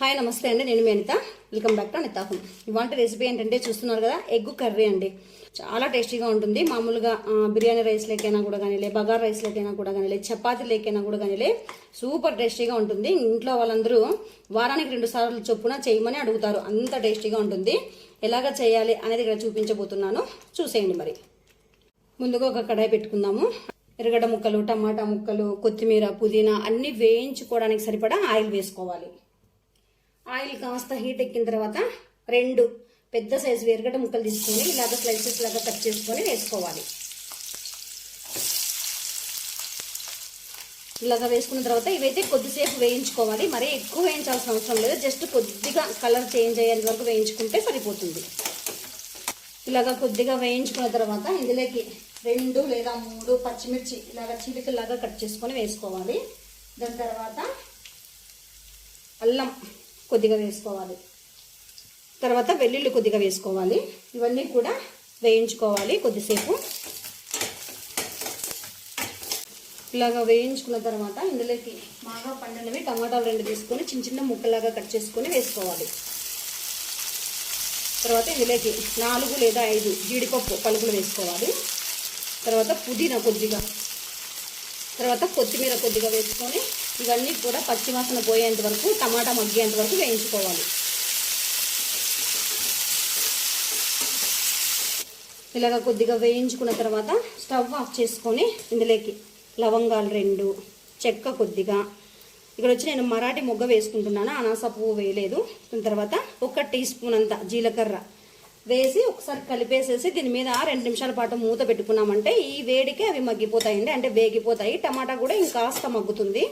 Hi నమస్తే అండి. నేను మీ Anitha. Welcome back to Anitha home. ఇవాంటి recipe ఏంటంటే చూస్తున్నారు కదా ఎగ్ కర్రీ అండి. చాలా టేస్టీగా ఉంటుంది. మామూలుగా బిర్యానీ రైస్ లేకైనా కూడా కానీ బగార్ రైస్ లేకైనా కూడా కానీ చపాతీ లేకైనా కూడా కానీ సూపర్ టేస్టీగా ఉంటుంది. ఇంట్లో వాళ్ళందరూ వారానికి రెండు సార్లు చొప్పున చేయమని అడుగుతారు. అంత టేస్టీగా ఉంటుంది. ఎలాగ చేయాలి అనేది ఇక్కడ చూపించబోతున్నాను. చూసేయండి మరి. ముందుగా ఒక కడాయి పెట్టుకుందాము. ఎర్రగడ్డ ముక్కలు టమాటా ముక్కలు కొత్తిమీర పుదీనా అన్నీ వేయించుకోవడానికి సరిపడా ఆయిల్ వేసుకోవాలి. ఆయిల్ కాస్త హీట్ ఎక్కిన తర్వాత రెండు పెద్ద సైజు వేరుగడ్డ ముక్కలు తీసుకొని ఇలాగ స్లైసెస్ లాగా కట్ చేసుకొని వేసుకోవాలి. ఇలాగ వేసుకున్న తర్వాత ఇవైతే కొద్దిసేపు వేయించుకోవాలి. మరీ ఎక్కువ వేయించాల్సిన అవసరం లేదు. జస్ట్ కొద్దిగా కలర్ చేంజ్ అయ్యేంత వరకు వేయించుకుంటే సరిపోతుంది. ఇలాగ కొద్దిగా వేయించుకున్న తర్వాత ఇందులోకి రెండు లేదా మూడు పచ్చిమిర్చి ఇలాగ చిలికలాగా కట్ చేసుకొని వేసుకోవాలి. దాని తర్వాత అల్లం కొద్దిగా వేసుకోవాలి. తర్వాత వెల్లుల్లి కొద్దిగా వేసుకోవాలి. ఇవన్నీ కూడా వేయించుకోవాలి కొద్దిసేపు. ఇలాగా వేయించుకున్న తర్వాత ఇందులోకి బాగా పండినవి టమాటాలు రెండు తీసుకొని చిన్న చిన్న ముక్కలాగా కట్ చేసుకొని వేసుకోవాలి. తర్వాత ఇందులోకి నాలుగు లేదా ఐదు జీడిపప్పు పలుకులు వేసుకోవాలి. తర్వాత పుదీనా కొద్దిగా తర్వాత కొత్తిమీర కొద్దిగా వేసుకొని ఇవన్నీ కూడా పచ్చివాసన పోయేంత వరకు టమాటా మగ్గేంత వరకు వేయించుకోవాలి. ఇలాగ కొద్దిగా వేయించుకున్న తర్వాత స్టవ్ ఆఫ్ చేసుకొని ఇందులోకి లవంగాలు రెండు చెక్క కొద్దిగా. ఇక్కడ వచ్చి నేను మరాఠీ మొగ్గ వేసుకుంటున్నాను? అనాస పువ్వు వేయలేదు. దాని తర్వాత ఒక టీ స్పూన్ అంత జీలకర్ర. వేసి ఒకసారి కలిపేసేసి దీని మీద రెండు నిమిషాల పాటు మూత పెట్టుకున్నామంటే ఈ వేడికి అవి మగ్గిపోతాయండి. అంటే వేగిపోతాయి. టమాటా కూడా ఇంకాస్త మగ్గుతుంది.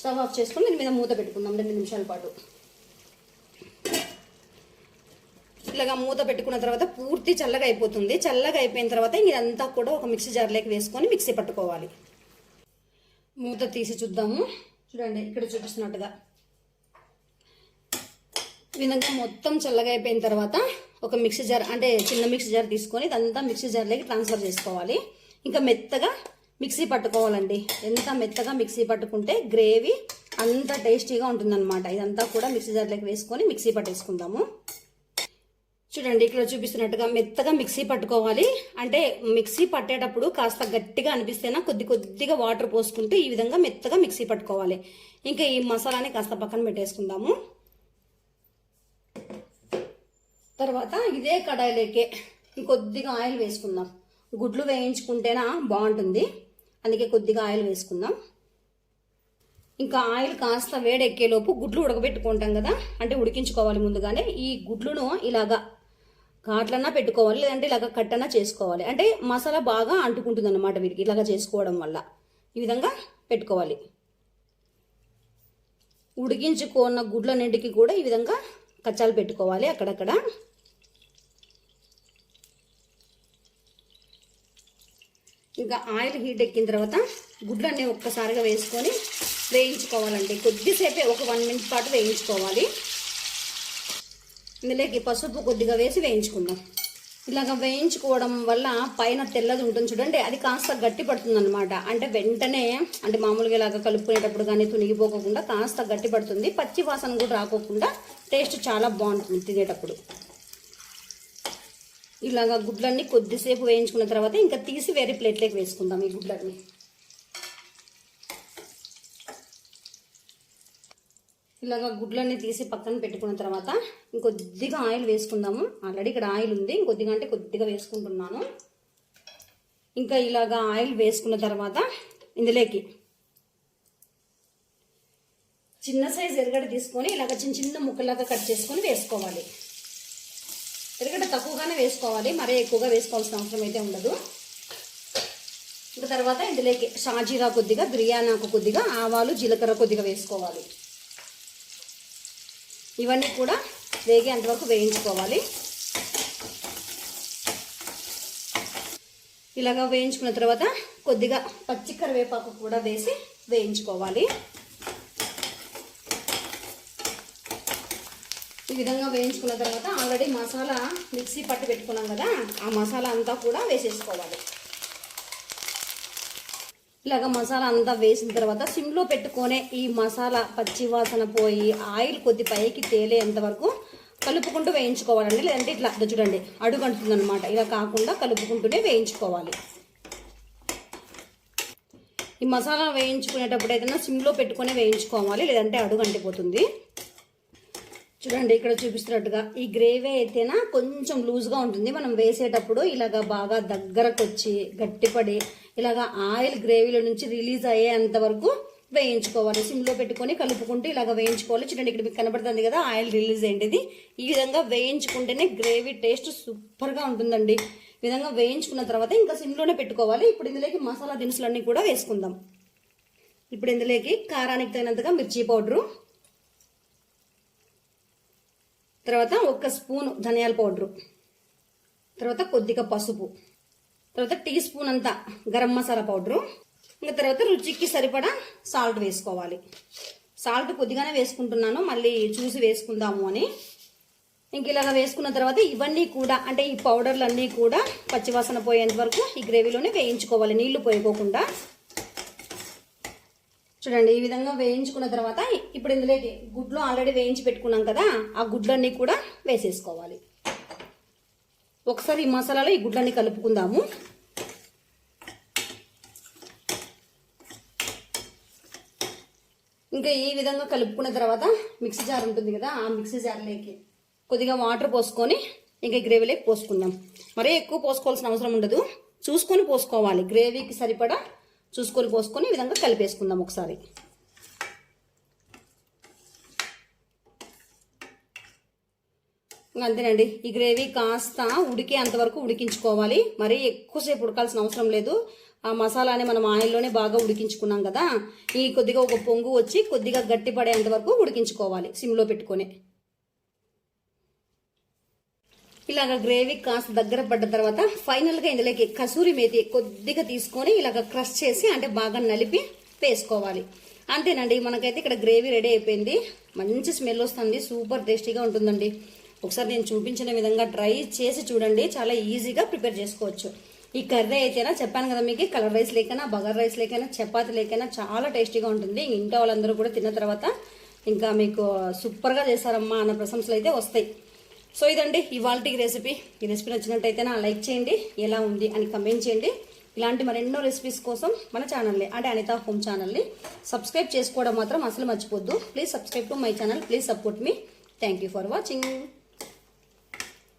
స్టవ్ ఆఫ్ చేసుకొని దీని మీద మూత పెట్టుకుందాం రెండు నిమిషాల పాటు. ఇట్లాగా మూత పెట్టుకున్న తర్వాత పూర్తి చల్లగా అయిపోతుంది. చల్లగా అయిపోయిన తర్వాత ఇదంతా కూడా ఒక మిక్సీ జార్లోకి వేసుకొని మిక్సీ పట్టుకోవాలి. మూత తీసి చూద్దాము. చూడండి ఇక్కడ చూపిస్తున్నట్టుగా. విధంగా మొత్తం చల్లగా అయిపోయిన తర్వాత ఒక మిక్సీ జార్ అంటే చిన్న మిక్సీ జార్ తీసుకొని ఇదంతా మిక్సీ జార్లోకి ట్రాన్స్ఫర్ చేసుకోవాలి. ఇంకా మెత్తగా మిక్సీ పట్టుకోవాలండి. ఎంత మెత్తగా మిక్సీ పట్టుకుంటే గ్రేవీ అంత టేస్టీగా ఉంటుందన్నమాట. ఇదంతా కూడా మిక్సీ జార్లోకి వేసుకొని మిక్సీ పట్టేసుకుందాము. చూడండి ఇక్కడ చూపిస్తున్నట్టుగా మెత్తగా మిక్సీ పట్టుకోవాలి. అంటే మిక్సీ పట్టేటప్పుడు కాస్త గట్టిగా అనిపిస్తేనా కొద్ది కొద్దిగా వాటర్ పోసుకుంటూ ఈ విధంగా మెత్తగా మిక్సీ పట్టుకోవాలి. ఇంకా ఈ మసాలాని కాస్త పక్కన పెట్టేసుకుందాము. తర్వాత ఇదే కడాయిలోకే ఇంకొద్దిగా ఆయిల్ వేసుకుందాం. గుడ్లు వేయించుకుంటేనా బాగుంటుంది. అందుకే కొద్దిగా ఆయిల్ వేసుకుందాం. ఇంకా ఆయిల్ కాస్త వేడెక్కేలోపు గుడ్లు ఉడకబెట్టుకుంటాం కదా అంటే ఉడికించుకోవాలి ముందుగానే. ఈ గుడ్లును ఇలాగా కాట్లన్నా పెట్టుకోవాలి లేదంటే ఇలాగ కట్టనా చేసుకోవాలి. అంటే మసాలా బాగా అంటుకుంటుంది అనమాట వీటికి ఇలాగ చేసుకోవడం వల్ల. ఈ విధంగా పెట్టుకోవాలి. ఉడికించుకున్న గుడ్లన్నింటికి కూడా ఈ విధంగా కచ్చాలు పెట్టుకోవాలి అక్కడక్కడ. ఇంకా ఆయిల్ హీట్ ఎక్కిన తర్వాత గుడ్లన్నీ ఒక్కసారిగా వేసుకొని వేయించుకోవాలండి. కొద్దిసేపే ఒక వన్ మినిట్ పాటు వేయించుకోవాలి. ఇందులోకి పసుపు కొద్దిగా వేసి వేయించుకుందాం. ఇలాగ వేయించుకోవడం వల్ల పైన తెల్లది ఉంటుంది చూడండి అది కాస్త గట్టి పడుతుంది అనమాట అంటే వెంటనే అంటే మామూలుగా ఇలాగ కలుపుకునేటప్పుడు కానీ తునిగిపోకుండా కాస్త గట్టి పడుతుంది. పచ్చి వాసన కూడా రాకోకుండా టేస్ట్ చాలా బాగుంటుంది తినేటప్పుడు. ఇలాగ గుడ్లన్నీ కొద్దిసేపు వేయించుకున్న తర్వాత ఇంకా తీసి వేరే ప్లేట్లోకి వేసుకుందాం ఈ గుడ్లన్నీ. ఇలాగ గుడ్లన్నీ తీసి పక్కన పెట్టుకున్న తర్వాత ఇంకొద్దిగా ఆయిల్ వేసుకుందాము. ఆల్రెడీ ఇక్కడ ఆయిల్ ఉంది. ఇంకొద్దిగా అంటే కొద్దిగా వేసుకుంటున్నాను. ఇంకా ఇలాగ ఆయిల్ వేసుకున్న తర్వాత ఇందులోకి చిన్న సైజ్ ఎరగడ తీసుకొని ఇలాగ చిన్న చిన్న ముక్కలాగా కట్ చేసుకొని వేసుకోవాలి. ఎందుకంటే తక్కువగానే వేసుకోవాలి మరీ ఎక్కువగా వేసుకోవాల్సిన అవసరం అయితే ఉండదు. ఇంకా తర్వాత ఇందులోకి షాజీరా కొద్దిగా బిర్యానాకు కొద్దిగా ఆవాలు జీలకర్ర కొద్దిగా వేసుకోవాలి. ఇవన్నీ కూడా వేగేంతవరకు వేయించుకోవాలి. ఇలాగా వేయించుకున్న తర్వాత కొద్దిగా పచ్చి కరివేపాకు కూడా వేసి వేయించుకోవాలి. ఈ విధంగా వేయించుకున్న తర్వాత ఆల్రెడీ మసాలా మిక్సీ పట్టి పెట్టుకున్నాం కదా ఆ మసాలా అంతా కూడా వేసేసుకోవాలి. ఇలాగ మసాలా అంతా వేసిన తర్వాత సిమ్లో పెట్టుకొనే ఈ మసాలా పచ్చి వాసన పోయి ఆయిల్ కొద్ది పైకి తేలేంత వరకు కలుపుకుంటూ వేయించుకోవాలండి. లేదంటే ఇట్లా చూడండి అడుగు అంటుంది అనమాట ఇలా కాకుండా కలుపుకుంటూనే వేయించుకోవాలి. ఈ మసాలా వేయించుకునేటప్పుడు ఏదైనా సిమ్లో పెట్టుకొని వేయించుకోవాలి లేదంటే అడుగు అంటిపోతుంది చూడండి ఇక్కడ చూపిస్తున్నట్టుగా ఈ గ్రేవీ అయితేనా కొంచెం లూజ్గా ఉంటుంది. మనం వేసేటప్పుడు ఇలాగ బాగా దగ్గరకు వచ్చి గట్టిపడి ఇలాగ ఆయిల్ గ్రేవీలో నుంచి రిలీజ్ అయ్యేంత వరకు వేయించుకోవాలి. సిమ్లో పెట్టుకొని కలుపుకుంటూ ఇలాగ వేయించుకోవాలి. చూడండి ఇక్కడ మీకు కనబడుతుంది కదా ఆయిల్ రిలీజ్ అయ్యేది ఈ విధంగా వేయించుకుంటేనే గ్రేవీ టేస్ట్ సూపర్గా ఉంటుందండి. ఈ విధంగా వేయించుకున్న తర్వాత ఇంకా సిమ్లోనే పెట్టుకోవాలి. ఇప్పుడు ఇందులోకి మసాలా దినుసులన్నీ కూడా వేసుకుందాం. ఇప్పుడు ఇందులోకి కారానికి తగినంతగా మిర్చి పౌడరు తర్వాత ఒక స్పూన్ ధనియాల పౌడరు. తర్వాత కొద్దిగా పసుపు. తర్వాత టీ స్పూన్ అంతా గరం మసాలా పౌడరు. ఇంకా తర్వాత రుచికి సరిపడా సాల్ట్ వేసుకోవాలి. సాల్ట్ కొద్దిగానే వేసుకుంటున్నాను మళ్ళీ చూసి వేసుకుందాము అని. ఇంక ఇలాగ వేసుకున్న తర్వాత ఇవన్నీ కూడా అంటే ఈ పౌడర్లన్నీ కూడా పచ్చివాసన పోయేంత వరకు ఈ గ్రేవీలోనే వేయించుకోవాలి నీళ్ళు పోయిపోకుండా చూడండి ఈ విధంగా వేయించుకున్న తర్వాత ఇప్పుడు ఇందులోకి గుడ్లు ఆల్రెడీ వేయించి పెట్టుకున్నాం కదా ఆ గుడ్లన్నీ కూడా వేసేసుకోవాలి. ఒకసారి ఈ మసాలాలో ఈ గుడ్లన్నీ కలుపుకుందాము. ఇంకా ఈ విధంగా కలుపుకున్న తర్వాత మిక్సీ జార్ ఉంటుంది కదా ఆ మిక్సీ జార్లోకి కొద్దిగా వాటర్ పోసుకొని ఇంకా గ్రేవీలోకి పోసుకుందాం. మరీ ఎక్కువ పోసుకోవాల్సిన అవసరం ఉండదు. చూసుకొని పోసుకోవాలి గ్రేవీకి సరిపడా చూసుకొని పోసుకొని ఈ విధంగా కలిపేసుకుందాం ఒకసారి. అంతేనండి. ఈ గ్రేవీ కాస్త ఉడికే అంతవరకు ఉడికించుకోవాలి. మరీ ఎక్కువసేపు ఉడకాల్సిన అవసరం లేదు. ఆ మసాలాని మనం ఆయిల్లోనే బాగా ఉడికించుకున్నాం కదా. ఈ కొద్దిగా ఒక పొంగు వచ్చి కొద్దిగా గట్టిపడేంత వరకు ఉడికించుకోవాలి. సిమ్లో పెట్టుకొని. ఇలాగ గ్రేవీ కాస్త దగ్గర పడ్డ తర్వాత ఫైనల్గా ఇందులోకి కసూరి మేతి కొద్దిగా తీసుకొని ఇలాగ క్రష్ చేసి అంటే బాగా నలిపి వేసుకోవాలి. అంతేనండి మనకైతే ఇక్కడ గ్రేవీ రెడీ అయిపోయింది. మంచి స్మెల్ వస్తుంది సూపర్ టేస్టీగా ఉంటుందండి. ఒకసారి నేను చూపించిన విధంగా ట్రై చేసి చూడండి చాలా ఈజీగా ప్రిపేర్ చేసుకోవచ్చు. ఈ కర్రీ అయితేనా చెప్పాను కదా మీకు కలర్ రైస్ లేకైనా బగర్ రైస్ లేకైనా చపాతి లేకైనా చాలా టేస్టీగా ఉంటుంది. ఇంట్లో వాళ్ళందరూ కూడా తిన్న తర్వాత ఇంకా మీకు సూపర్గా చేస్తారమ్మా అన్న ప్రశంసలు అయితే వస్తాయి. సో ఇదండి ఇవాళ రెసిపీ. ఈ రెసిపీ నచ్చినట్టయితే నా లైక్ చేయండి ఎలా ఉంది అని కమెంట్ చేయండి. ఇలాంటి మరెన్నో రెసిపీస్ కోసం మన ఛానల్ని అంటే అనిత హోమ్ ఛానల్ని సబ్స్క్రైబ్ చేసుకోవడం మాత్రం అసలు మర్చిపోద్దు. Please subscribe to my channel please support me. Thank you for watching.